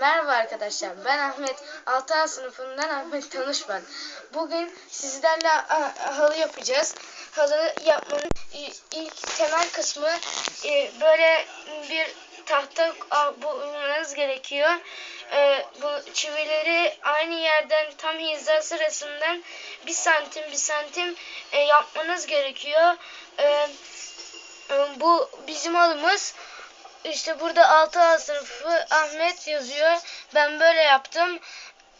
Merhaba arkadaşlar. Ben Ahmet. 6A sınıfından Ahmet Tanış ben. Bugün sizlerle halı yapacağız. Halı yapmanın ilk temel kısmı e, böyle bir tahta bulmanız gerekiyor. E, bu çivileri aynı yerden tam hiza sırasından bir santim bir santim e, yapmanız gerekiyor. Bu bizim halımız. İşte burada 6A sınıfı Ahmet yazıyor. Ben böyle yaptım.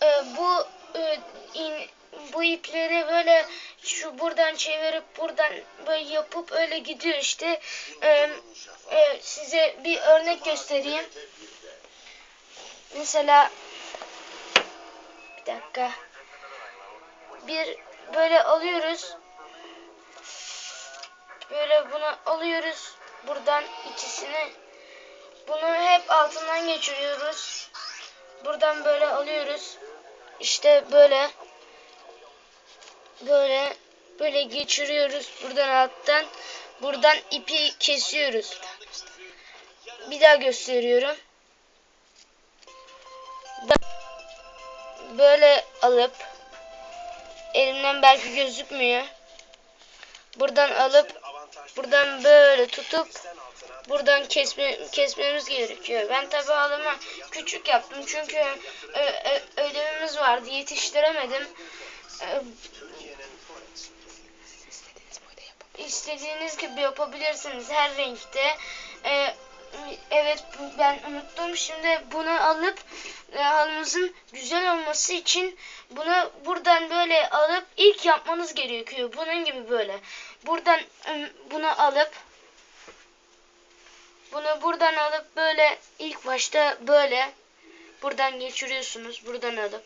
Ee, bu e, in- bu ipleri böyle şu buradan çevirip buradan böyle yapıp öyle gidiyor işte. Ee, e, size bir örnek göstereyim. Mesela bir dakika. Bir böyle alıyoruz. Böyle bunu alıyoruz. Buradan ikisini bunu hep altından geçiriyoruz. Buradan böyle alıyoruz. İşte böyle böyle böyle geçiriyoruz buradan alttan. Buradan ipi kesiyoruz. Bir daha gösteriyorum. Böyle alıp elimden belki gözükmüyor. Buradan alıp buradan böyle tutup buradan kesme, kesmemiz gerekiyor. Ben tabi halımı küçük yaptım çünkü ö, ödevimiz vardı yetiştiremedim. Ö, İstediğiniz gibi yapabilirsiniz her renkte. Ee, evet ben unuttum. Şimdi bunu alıp e, halımızın güzel olması için bunu buradan böyle alıp ilk yapmanız gerekiyor. Bunun gibi böyle. Buradan bunu alıp bunu buradan alıp böyle ilk başta böyle buradan geçiriyorsunuz. Buradan alıp.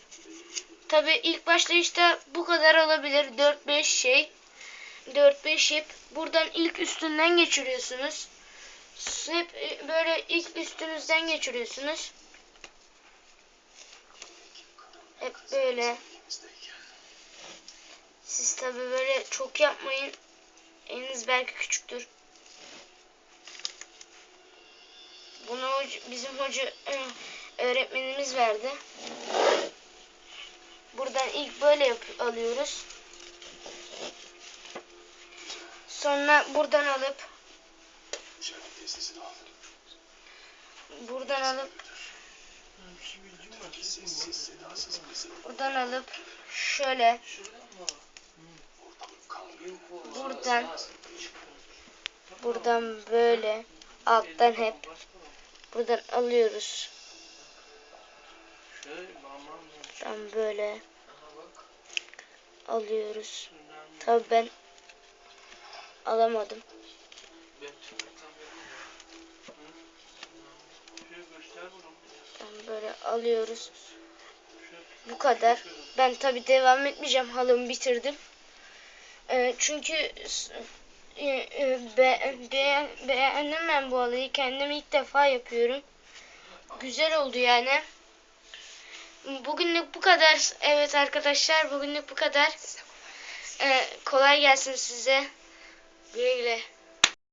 Tabi ilk başta işte bu kadar olabilir. 4-5 şey. 4-5 ip. Buradan ilk üstünden geçiriyorsunuz. Hep e, böyle ilk üstünüzden geçiriyorsunuz. Hep böyle. Siz tabi böyle çok yapmayın. Eliniz belki küçüktür. Bunu bizim hoca e, öğretmenimiz verdi. Buradan ilk böyle alıyoruz. Sonra buradan alıp buradan alıp buradan alıp şöyle buradan buradan böyle alttan hep buradan alıyoruz. Buradan böyle alıyoruz. Tabii ben alamadım. Alıyoruz. Bu kadar. Ben tabii devam etmeyeceğim. Halımı bitirdim. Ee, çünkü e, e, be, beğendim ben bu halıyı. Kendim ilk defa yapıyorum. Güzel oldu yani. Bugünlük bu kadar. Evet arkadaşlar bugünlük bu kadar. Ee, kolay gelsin size. Güle güle.